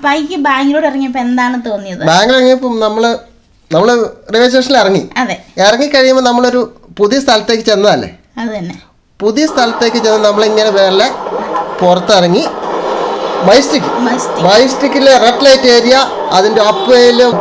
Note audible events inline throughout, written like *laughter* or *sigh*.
അപ്പായിക്ക് ബാങ്കിലോട്ട് ഇറങ്ങിയപ്പോ എന്താണ് തോന്നിയത്? ബാങ്കിൽ ഇറങ്ങിയപ്പോൾ നമ്മൾ നമ്മൾ റെയിൽവേ സ്റ്റേഷനിൽ ഇറങ്ങി അതെ. ഇറങ്ങി കഴിയുമ്പോൾ നമ്മളൊരു പുതിയ സ്ഥലത്തേക്ക് ചെന്നതല്ലേ? അത് തന്നെ. പുതിയ സ്ഥലത്തേക്ക് ചെന്ന് നമ്മളിങ്ങനെ വേറെ പുറത്തിറങ്ങി മൈസ്റ്റിക് മസ്റ്റ് മൈസ്റ്റിക്കിലെ റെഡ് ലൈറ്റ് ഏരിയ അതിന്റെ അപ്പയിലും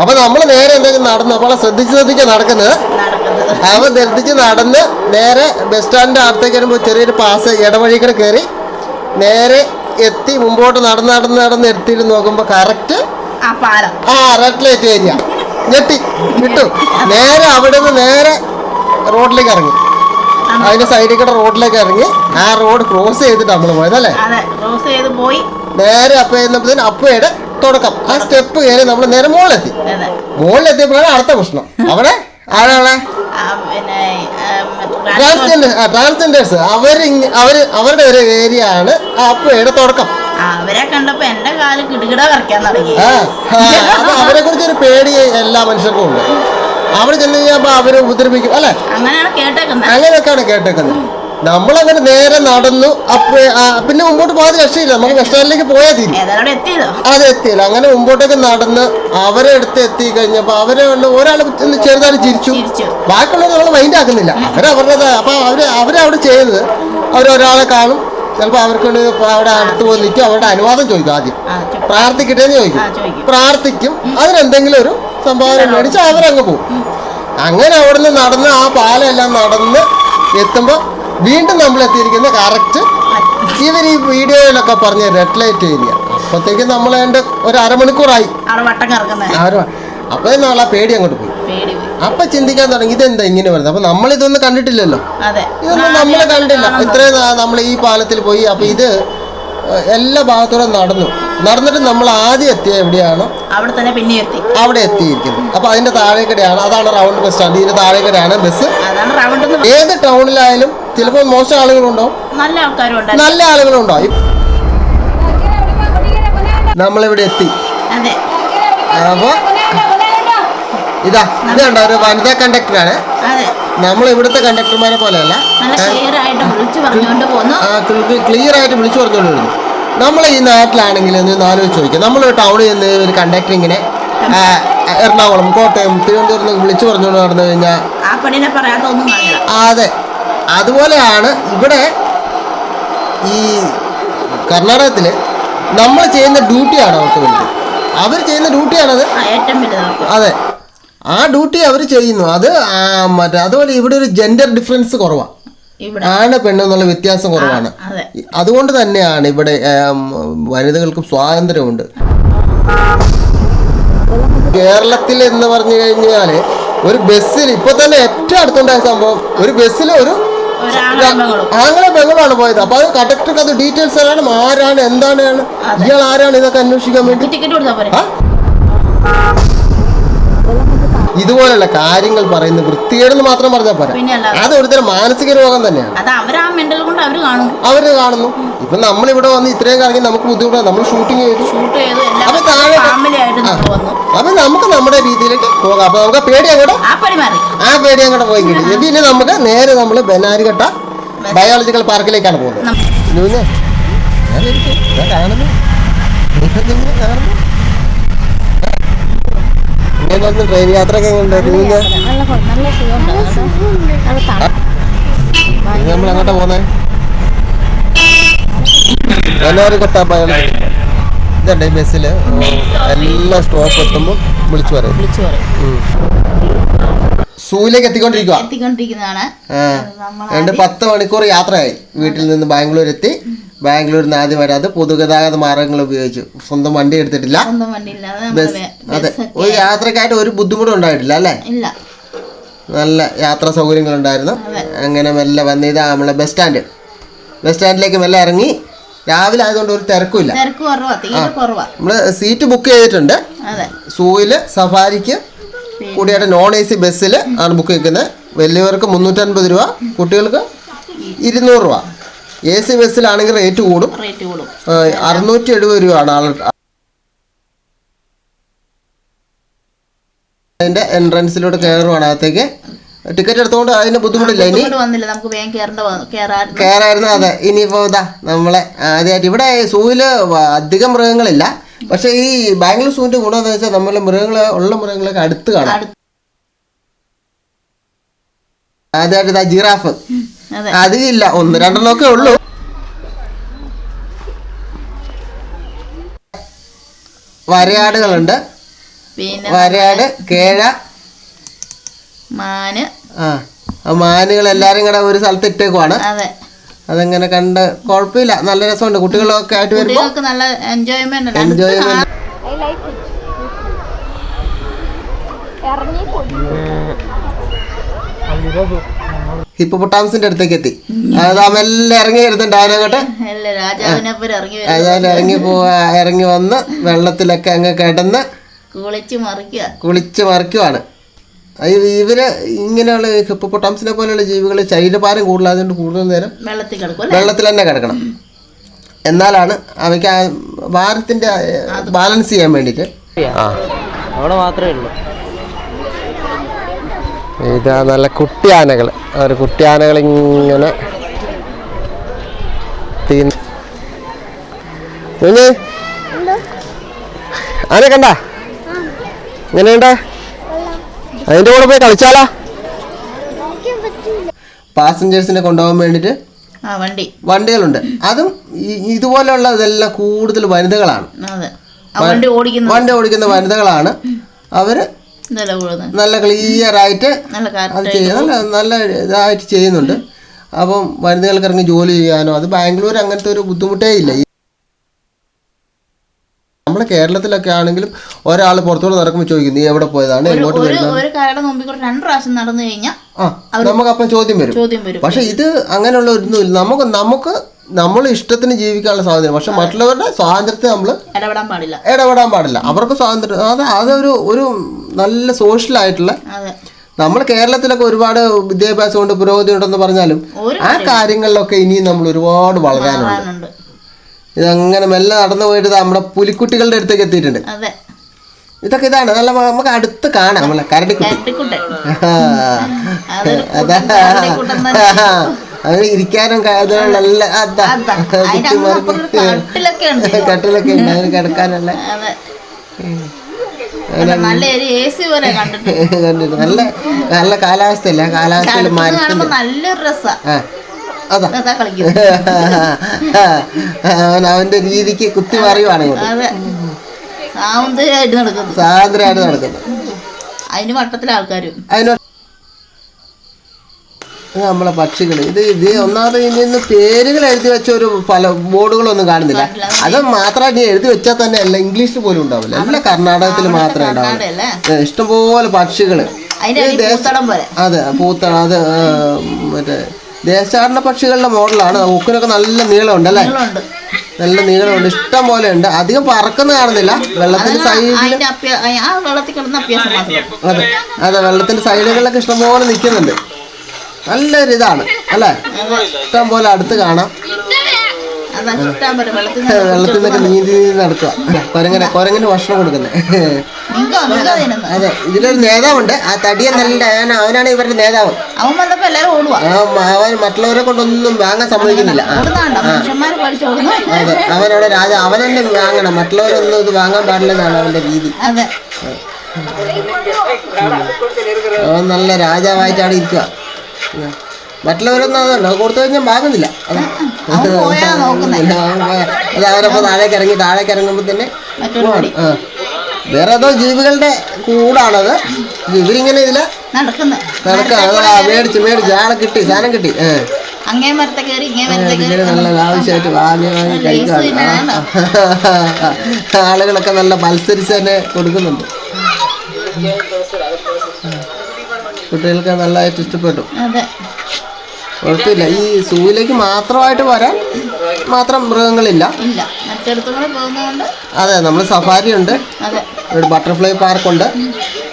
അപ്പൊ നമ്മൾ നേരെ എന്തെങ്കിലും നടന്നു അപ്പോൾ ശ്രദ്ധിച്ച് ശ്രദ്ധിച്ച് നടക്കുന്നത്. അവ ശ്രദ്ധിച്ച് നടന്ന് നേരെ ബസ് സ്റ്റാൻഡിന്റെ അടുത്തേക്ക് വരുമ്പോൾ ചെറിയൊരു പാസ് ഇടവഴി കൂടെ കയറി നേരെ എത്തി മുമ്പോട്ട് നടന്ന് നടന്ന് നടന്ന് എത്തിയിട്ട് നോക്കുമ്പോൾ കറക്റ്റ് ആ റെഡ് ലൈറ്റ് ഏരിയ ഞെട്ടി. കിട്ടു നേരെ അവിടെ നിന്ന് നേരെ റോഡിലേക്ക് ഇറങ്ങി. അതിന്റെ സൈഡിൽ കൂടെ റോഡിലേക്ക് ഇറങ്ങി. ആ റോഡ് ക്രോസ് ചെയ്തിട്ട് നമ്മൾ പോയത് അല്ലേ? പോയി. നേരെ അപ്പ ചെയ്യുന്നപ്പോഴത്തേന് അപ്പയുടെ തുടക്കം. ആ സ്റ്റെപ്പ് കയറി നമ്മൾ നേരെ മുകളിലെത്തി മുകളിലെത്തിയപ്പോഴാണ് അടുത്ത പ്രശ്നം. അവിടെ? ആരാളെ പിന്നെ ട്രാൻസ്ജെൻഡർ ട്രാൻസ്ജെൻഡേഴ്സ് അവർ അവർ അവരുടെ ഒരു ഏരിയ ആണ് അപ്പയുടെ തുടക്കം. അവരെ കണ്ടപ്പോ എന്റെ കാൽ കിടുകിട വരയ്ക്കാൻ തുടങ്ങി. അവരെ കുറിച്ച് ഒരു പേടി എല്ലാ മനുഷ്യർക്കും ഉണ്ട്. അവിടെ ചെന്ന് കഴിഞ്ഞാൽ അവർ ഉപദ്രവിക്കും അല്ലെ? അങ്ങനെയാണ് കേട്ടേക്കുന്നത് അങ്ങനെയൊക്കെയാണ് കേട്ടേക്കുന്നത്. നമ്മളങ്ങനെ നേരെ നടന്നു പിന്നെ മുമ്പോട്ട് പോകാൻ രക്ഷയില്ല. നമുക്ക് റെസ്റ്റോറന്റിലേക്ക് പോയാൽ തീരും. അത് എത്തിയില്ല അങ്ങനെ മുമ്പോട്ടേക്ക് നടന്ന് അവരെ അടുത്ത് എത്തി കഴിഞ്ഞപ്പോൾ അവരെ കൊണ്ട് ഒരാൾ ചെറുതായിട്ട് ചിരിച്ചു. ബാക്കിയുള്ളത് നമ്മൾ മൈൻഡ് ആക്കുന്നില്ല. അവരവരുടെ അപ്പൊ അവർ അവരവിടെ ചെയ്യുന്നത് അവരൊരാളെ കാണും. ചിലപ്പോൾ അവർക്ക് വേണ്ടി അവിടെ അടുത്ത് പോയി നിൽക്കും. അവരുടെ അനുവാദം ചോദിക്കും ആദ്യം. ആ ചു- പ്രാർത്ഥിക്കട്ടെ എന്ന് ചോദിക്കും. ആ ചോദിക്കും. പ്രാർത്ഥിക്കും. അതിനെന്തെങ്കിലും ഒരു സംഭാവന മേടിച്ച് അവരങ്ങ് പോകും. അങ്ങനെ അവിടുന്ന് നടന്ന് ആ പാലെല്ലാം നടന്ന് എത്തുമ്പോൾ വീണ്ടും നമ്മൾ എത്തിയിരിക്കുന്ന കറക്റ്റ് ഇവർ ഈ വീഡിയോയിലൊക്കെ പറഞ്ഞ റെഡ് ലൈറ്റ് ഏരിയ അപ്പത്തേക്ക് നമ്മൾ അതിന്റെ ഒരു അരമണിക്കൂറായി. അപ്പൊ അപ്പോൾ നമ്മൾ ആ പേടി അങ്ങോട്ട് പോയി. അപ്പൊ ചിന്തിക്കാൻ തുടങ്ങി ഇതെന്താ ഇങ്ങനെ വരുന്നത്? അപ്പൊ നമ്മൾ ഇതൊന്നും കണ്ടിട്ടില്ലല്ലോ ഇതൊന്നും നമ്മൾ കണ്ടില്ല. ഇത്രയും നമ്മൾ ഈ പാലത്തിൽ പോയി അപ്പൊ ഇത് എല്ലാ ഭാഗത്തൂടെ നടന്നു. നടന്നിട്ട് നമ്മൾ ആദ്യം എത്തിയ എവിടെയാണോ? അവിടെ തന്നെ പിന്നെ എത്തി. അവിടെ എത്തിയിരിക്കുന്നത് അപ്പൊ അതിന്റെ താഴേക്കടയാണ്. അതാണ് റൗണ്ട് ബസ് സ്റ്റാൻഡ് ഇതിന്റെ താഴേക്കടയാണ് ബസ് ഏത് ടൗണിലായാലും ചിലപ്പോൾ മോശം ആളുകളുണ്ടോ? നല്ല ആൾക്കാരും ഉണ്ടായിരുന്നു നല്ല ആളുകളുണ്ടോ? നമ്മളിവിടെ എത്തി. അപ്പൊ ഇതാ ഇതാണ്ടോ ഒരു വനിതാ കണ്ടക്ടറാണ് അതെ. നമ്മൾ ഇവിടുത്തെ കണ്ടക്ടർമാരെ പോലെയല്ല. അല്ല ക്ലിയർ ആയിട്ട് വിളിച്ചു പറഞ്ഞുകൊണ്ട് വരുന്നു നമ്മൾ ഈ നാട്ടിലാണെങ്കിൽ ഒന്ന് ആലോചിച്ച് ചോദിക്കാം നമ്മൾ ടൗണിൽ നിന്ന് ഒരു കണ്ടക്ടർ ഇങ്ങനെ എറണാകുളം കോട്ടയം തിരുവനന്തപുരം വിളിച്ചു പറഞ്ഞുകൊണ്ട് നടന്നു കഴിഞ്ഞാൽ അതെ. അതുപോലെയാണ് ഇവിടെ ഈ കർണാടകത്തിൽ നമ്മൾ ചെയ്യുന്ന ഡ്യൂട്ടിയാണ് അവർക്ക് വേണ്ടി അവർ ചെയ്യുന്ന ഡ്യൂട്ടിയാണത് അതെ. ആ ഡ്യൂട്ടി അവർ ചെയ്യുന്നു. അത് മറ്റേ അതുപോലെ ഇവിടെ ഒരു ജെൻഡർ ഡിഫറൻസ് കുറവാണ് ആണ് പെണ്ണ് എന്നുള്ള വ്യത്യാസം കുറവാണ്. അതുകൊണ്ട് തന്നെയാണ് ഇവിടെ വനിതകൾക്കും സ്വാതന്ത്ര്യമുണ്ട്. കേരളത്തിൽ എന്ന് പറഞ്ഞു കഴിഞ്ഞാൽ ഒരു ബസ്സിൽ ഇപ്പൊ തന്നെ ഏറ്റവും അടുത്തുണ്ടായ സംഭവം ഒരു ബസ്സിൽ ഒരു ആങ്ങളെ പെങ്ങളാണ് പോയത്. അപ്പൊ അത് കണ്ടക്ടർക്ക് അത് ഡീറ്റെയിൽസ് അറിയണം ആരാണ് എന്താണ് ഇയാൾ ആരാണ്? ഇതൊക്കെ അന്വേഷിക്കാൻ വേണ്ടി. ടിക്കറ്റ് കൊടുത്താൽ ഇതുപോലുള്ള കാര്യങ്ങൾ പറയുന്ന വൃത്തികേടെന്ന് മാത്രം പറഞ്ഞാൽ പോരാ. അത് ഒരുതരം മാനസിക രോഗം തന്നെയാണ്. അവരാ കാണുന്നു. ഇപ്പൊ നമ്മളിവിടെ വന്ന് ഇത്രയും കാര്യം നമുക്ക് ബുദ്ധിമുട്ടാണ്. നമ്മൾ ഷൂട്ടിങ് ചെയ്തു. അപ്പൊ താഴെ- അപ്പൊ നമുക്ക് നമ്മുടെ രീതിയിലേക്ക് പോകാം. അപ്പൊ നമുക്ക് പേടി അങ്ങോട്ട്? ആ പേടി അങ്ങോട്ട് പോയി കിട്ടി. പിന്നെ നമുക്ക് നേരെ നമ്മൾ ബനാരിഘട്ട ബയോളജിക്കൽ പാർക്കിലേക്കാണ് പോകുന്നത്. ഞാൻ കാണുന്നു. കാണുന്നു? ഒന്ന് ട്രെയിൻ യാത്രയൊക്കെ നല്ല നമ്മൾ അങ്ങോട്ടാ പോന്നെ? ബനാരിഘട്ട ബയോളജി ഇതുണ്ട് ബസ്സിൽ എല്ലാ സ്റ്റോപ്പ് എത്തുമ്പോൾ വിളിച്ചു പറയും. വിളിച്ചു പറയും. സൂയിലേക്ക് എത്തിക്കൊണ്ടിരിക്കുക എത്തിക്കൊണ്ടിരിക്കുന്നതാണ്. രണ്ട് പത്ത് മണിക്കൂർ യാത്രയായി. വീട്ടിൽ നിന്ന് ബാംഗ്ലൂർ എത്തി ബാംഗ്ലൂരിൽ നിന്ന് ആദ്യം വരാതെ പൊതുഗതാഗത മാർഗങ്ങൾ ഉപയോഗിച്ചു. സ്വന്തം വണ്ടി എടുത്തിട്ടില്ല. ബസ് അതെ. ഒരു യാത്രക്കായിട്ട് ഒരു ബുദ്ധിമുട്ടും ഉണ്ടായിട്ടില്ല അല്ലേ? നല്ല യാത്രാ സൗകര്യങ്ങളുണ്ടായിരുന്നു. അങ്ങനെ മെല്ലെ വന്ന് ഇതാ നമ്മളെ ബസ് സ്റ്റാൻഡ്. ബസ് സ്റ്റാൻഡിലേക്ക് മെല്ലെ ഇറങ്ങി രാവിലെ ആയതുകൊണ്ട് ഒരു തിരക്കുമില്ല. നമ്മൾ സീറ്റ് ബുക്ക് ചെയ്തിട്ടുണ്ട്. സൂയിൽ സഫാരിക്ക് കൂടിയായിട്ട് നോൺ എ സി ബസ്സിൽ ആണ് ബുക്ക് ചെയ്തിരിക്കുന്നത്. വലിയവർക്ക് മുന്നൂറ്റൻപത് രൂപ കുട്ടികൾക്ക് ഇരുന്നൂറ് രൂപ. എ സി ബസ്സിലാണെങ്കിൽ റേറ്റ് കൂടും. റേറ്റ് കൂടും. ആ, അറുന്നൂറ്റി എഴുപത് രൂപയാണ് ആൾ അതിന്റെ എൻട്രൻസിലൂടെ കയറുവാണ് അകത്തേക്ക്. ടിക്കറ്റ് എടുത്തോണ്ട് അതിന് ബുദ്ധിമുട്ടില്ല. ഇനി കയറായിരുന്നു അതെ. ഇനിയിപ്പോ ഇതാ നമ്മളെ ആദ്യമായിട്ട് ഇവിടെ സൂവിൽ അധികം മൃഗങ്ങളില്ല. പക്ഷെ ഈ ബാംഗ്ലൂർ സൂവിന്റെ ഗുണം എന്താ വെച്ചാൽ നമ്മളെ മൃഗങ്ങളെ ഉള്ള മൃഗങ്ങളൊക്കെ അടുത്ത് കാണാം. ആദ്യമായിട്ട് ജിറാഫ്. അതെ. അതില്ല ഒന്ന് രണ്ടെണ്ണമൊക്കെ ഉള്ളൂ. വരയാടുകളുണ്ട്. പിന്നെ വരയാട് കേഴ. മാന്. ആ. ആ മാനുകൾ എല്ലാരും കൂടെ ഒരു സ്ഥലത്ത് ഇട്ടേക്കുവാണ്. അതെ. അതങ്ങനെ കണ്ട് കുഴപ്പമില്ല. നല്ല രസമുണ്ട്. കുട്ടികളൊക്കെ ആയിട്ട് വരുമ്പോൾ നല്ല എൻജോയ്മെന്റ് ഹിപ്പോപ്പൊട്ടാമസിന്റെ അടുത്തേക്ക് എത്തി. അത് മെല്ലെ ഇറങ്ങി വരുന്നുണ്ട്. വരും അതായത് ഇറങ്ങി പോവാ ഇറങ്ങി വന്ന് വെള്ളത്തിലൊക്കെ അങ്ങ് കിടന്ന് കുളിച്ചു മറിക്കുവാണ്. അത് ഇവർ ഇങ്ങനെയുള്ള ഹിപ്പോട്ടാമസിനെ പോലെയുള്ള ജീവികൾ ശരീരഭാരം കൂടുതലായതുകൊണ്ട് കൂടുതൽ നേരം വെള്ളത്തിൽ കിടക്കും അല്ലേ? വെള്ളത്തിൽ തന്നെ കിടക്കണം. എന്നാലാണ് അവയ്ക്ക് ആ ഭാരത്തിന്റെ ബാലൻസ് ചെയ്യാൻ വേണ്ടിയിട്ട്. ആ. അവിടെ മാത്രമേ ഉള്ളൂ. ഇതാ നല്ല കുട്ടിയാനകൾ. ഒരു കുട്ടിയാനകൾ ഇങ്ങനെ കുഞ്ഞ്? ആനെ കണ്ട? എങ്ങനെയുണ്ട് അതിന്റെ കൂടെ പോയി കളിച്ചാലാ? പാസഞ്ചേഴ്സിനെ കൊണ്ടുപോകാൻ വേണ്ടിയിട്ട് ആ വണ്ടി. വണ്ടികളുണ്ട്. അതും ഇതുപോലെയുള്ള ഇതെല്ലാം കൂടുതൽ വനിതകളാണ്. അതെ. ആ വണ്ടി ഓടിക്കുന്ന വണ്ടി ഓടിക്കുന്ന വനിതകളാണ്. അവർ നല്ല ക്ലിയർ ആയിട്ട് അത് കാറ്റ് ചെയ്യും. നല്ല ഇതായിട്ട് ചെയ്യുന്നുണ്ട്. അപ്പം വനിതകൾക്ക് ഇറങ്ങി ജോലി ചെയ്യാനോ അത് ബാംഗ്ലൂർ അങ്ങനത്തെ ഒരു ബുദ്ധിമുട്ടേ ഇല്ല. നമ്മുടെ കേരളത്തിലൊക്കെ ആണെങ്കിലും ഒരാൾ പുറത്തോട്ട് നടക്കുമ്പോൾ ചോദിക്കും നീ എവിടെ പോയതാണ്? എങ്ങോട്ട് കഴിഞ്ഞാൽ നമുക്ക് നമുക്കപ്പം ചോദ്യം വരും. പക്ഷെ ഇത് അങ്ങനെയുള്ള ഒന്നുമില്ല നമുക്ക് നമുക്ക് നമ്മൾ ഇഷ്ടത്തിന് ജീവിക്കാനുള്ള സ്വാതന്ത്ര്യം. പക്ഷെ മറ്റുള്ളവരുടെ സ്വാതന്ത്ര്യത്തെ നമ്മൾ ഇടപെടാൻ പാടില്ല. ഇടപെടാൻ പാടില്ല. അവർക്ക് സ്വാതന്ത്ര്യം അത് അതൊരു ഒരു നല്ല സോഷ്യൽ ആയിട്ടുള്ള നമ്മൾ കേരളത്തിലൊക്കെ ഒരുപാട് വിദ്യാഭ്യാസം കൊണ്ട് പുരോഗതി ഉണ്ടെന്ന് പറഞ്ഞാലും ആ കാര്യങ്ങളിലൊക്കെ ഇനിയും നമ്മൾ ഒരുപാട് വളരാനുണ്ട്. ഇതങ്ങനെ മെല്ലെ നടന്നു പോയിട്ട് നമ്മുടെ പുലിക്കുട്ടികളുടെ അടുത്തേക്ക് എത്തിയിട്ടുണ്ട്. ഇതൊക്കെ ഇതാണ്. നല്ല നമുക്ക് അടുത്ത് കാണാം നമ്മളെ കരടിക്കുട്ടി. അതാ അങ്ങനെ ഇരിക്കാനും ക- നല്ല അതാ. അതാ. അതിന്റെ അങ്ങ് അപ്പുറം ഒരു കട്ടിലൊക്കെ ഉണ്ട്. അതിന് കിടക്കാനുള്ള *laughs* നല്ല നല്ല കാലാവസ്ഥയല്ല? കാലാവസ്ഥയിൽ നല്ലൊരു അതാ. *laughs* അവന്റെ രീതിക്ക് കുത്തി മറിയുവാണ് നടക്കുന്നു. സ്വാതന്ത്ര്യമായിട്ട് നടക്കുന്നത് അതിന് വട്ടത്തിലെ ആൾക്കാരും അതിനോ ഇത് നമ്മളെ പക്ഷികൾ ഇത് ഇത് ഒന്നാമത് ഇനി ഇന്ന് പേരുകൾ എഴുതി വെച്ച ഒരു പല ബോർഡുകളൊന്നും കാണുന്നില്ല. അത് മാത്രമായിട്ട് നീ എഴുതി വെച്ചാൽ തന്നെ അല്ല ഇംഗ്ലീഷിൽ പോലും ഉണ്ടാവില്ല. അല്ല കർണാടകത്തിൽ മാത്രമേ ഏ, ഇഷ്ടംപോലെ പക്ഷികൾ അതെ പൂത്തടം അതെ മറ്റേ ദേശാടന പക്ഷികളുടെ മോഡലാണ്. ഉക്കിനൊക്കെ നല്ല നീളമുണ്ട് അല്ലേ? നല്ല നീളമുണ്ട്. ഇഷ്ടം പോലെ ഉണ്ട്. അധികം പറക്കുന്ന കാണുന്നില്ല. വെള്ളത്തിന്റെ സൈഡിൽ അതെ. അതെ വെള്ളത്തിന്റെ സൈഡുകളിലൊക്കെ ഇഷ്ടംപോലെ നിൽക്കുന്നുണ്ട്. നല്ലൊരു ഇതാണ് അല്ലേ? ഇഷ്ടം പോലെ അടുത്ത് കാണാം. വെള്ളത്തിൽ നിന്നൊക്കെ നീന്തി നീന്തി നടക്കുക. കൊരങ്ങനെ കൊരങ്ങിന് ഭക്ഷണം കൊടുക്കുന്നത് അതെ ഇതിലൊരു നേതാവുണ്ട്. ആ തടിയ നല്ല അവനാണ് ഇവരുടെ നേതാവ്. അവൻ വന്നപ്പോ എല്ലാരും ഓടുവാ ആ മ- അവൻ മറ്റുള്ളവരെ കൊണ്ടൊന്നും വാങ്ങാൻ സമ്മതിക്കുന്നില്ല. അതെ അവനവിടെ രാജ അവൻ തന്നെ വാങ്ങണം. മറ്റുള്ളവരൊന്നും ഇത് വാങ്ങാൻ പാടില്ലെന്നാണ് അവന്റെ രീതി. അവൻ നല്ല രാജാവായിട്ടാണ് ഇരിക്കുക. മറ്റുള്ളവരൊന്നും കൊടുത്തു കഴിഞ്ഞാൽ വാങ്ങുന്നില്ല. അതാ. അവരപ്പോൾ താഴേക്ക് ഇറങ്ങി താഴേക്ക് ഇറങ്ങുമ്പോൾ തന്നെ വേറെ ഏതോ ജീവികളുടെ കൂടാണത്. ഇവരിങ്ങനെ ഇതിൽ നടക്കുന്നു. കിടക്കുക ആ മേടിച്ച് മേടിച്ച്. ആളെ കിട്ടി സാധനം കിട്ടി. ഏ. അങ്ങേ മരത്തെ കയറി ഇങ്ങേ മരത്തെ കയറി ഇങ്ങനെ നല്ല ആവശ്യമായിട്ട് വാങ്ങി വാങ്ങി കഴിക്കുകയാണ് ആ. ആളുകളൊക്കെ നല്ല മത്സരിച്ച് തന്നെ കൊടുക്കുന്നുണ്ട്. കുട്ടികൾക്ക് നല്ലതായിട്ട് ഇഷ്ടപ്പെട്ടു. അതെ. കുഴപ്പമില്ല. ഈ സൂവിലേക്ക് മാത്രമായിട്ട് വരാൻ മാത്രം മൃഗങ്ങളില്ല. അതെ നമ്മൾ സഫാരി ഉണ്ട്. ബട്ടർഫ്ലൈ പാർക്കുണ്ട്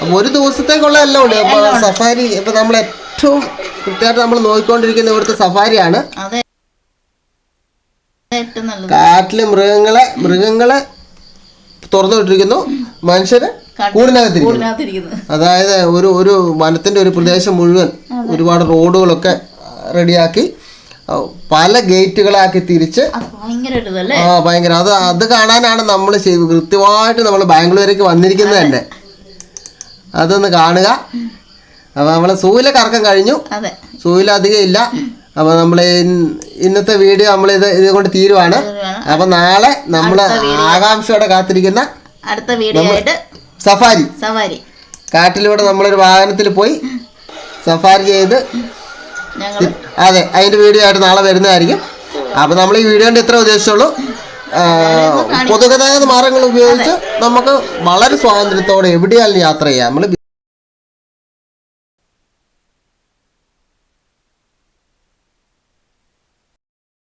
അപ്പോൾ ഒരു ദിവസത്തേക്കുള്ള എല്ലാം ഉണ്ട്. അപ്പോൾ സഫാരി ഇപ്പൊ നമ്മൾ ഏറ്റവും കൃത്യമായിട്ട് നമ്മൾ നോക്കിക്കൊണ്ടിരിക്കുന്ന ഇവിടുത്തെ സഫാരിയാണ്. കാട്ടിലെ മൃഗങ്ങളെ മൃഗങ്ങളെ തുറന്നു വിട്ടിരിക്കുന്നു മനുഷ്യര് കൂടിനകത്തിരിക്കുന്നത് അതായത് ഒരു ഒരു വനത്തിന്റെ ഒരു പ്രദേശം മുഴുവൻ ഒരുപാട് റോഡുകളൊക്കെ റെഡിയാക്കി പല ഗേറ്റുകളാക്കി തിരിച്ച് ആ ഭയങ്കര അത് അത് കാണാനാണ് നമ്മൾ കൃത്യമായിട്ട് നമ്മൾ ബാംഗ്ലൂരേക്ക് വന്നിരിക്കുന്നത് തന്നെ. അതൊന്ന് കാണുക. അപ്പൊ നമ്മളെ സൂയിലെ കറക്കം കഴിഞ്ഞു. സൂവിൽ അധികം ഇല്ല. അപ്പൊ നമ്മൾ ഇന്നത്തെ വീഡിയോ നമ്മൾ ഇത് ഇത് കൊണ്ട് തീരുവാണ്. അപ്പൊ നാളെ നമ്മൾ ആകാംക്ഷയോടെ കാത്തിരിക്കുന്ന അടുത്ത വീഡിയോ ആയിട്ട് സഫാരി. സവാരി കാട്ടിലൂടെ നമ്മളൊരു വാഹനത്തിൽ പോയി സഫാരി ചെയ്ത് ഞങ്ങൾ അതെ അതിന്റെ വീഡിയോ ആയിട്ട് നാളെ വരുന്നതായിരിക്കും. അപ്പൊ നമ്മൾ ഈ വീഡിയോന്റെ ഇത്ര ഉദ്ദേശിച്ചുള്ളൂ. ആ, പൊതുഗതാഗത മാർഗങ്ങൾ ഉപയോഗിച്ച് നമുക്ക് വളരെ സ്വാതന്ത്ര്യത്തോടെ എവിടെയാലും യാത്ര ചെയ്യാം. നമ്മൾ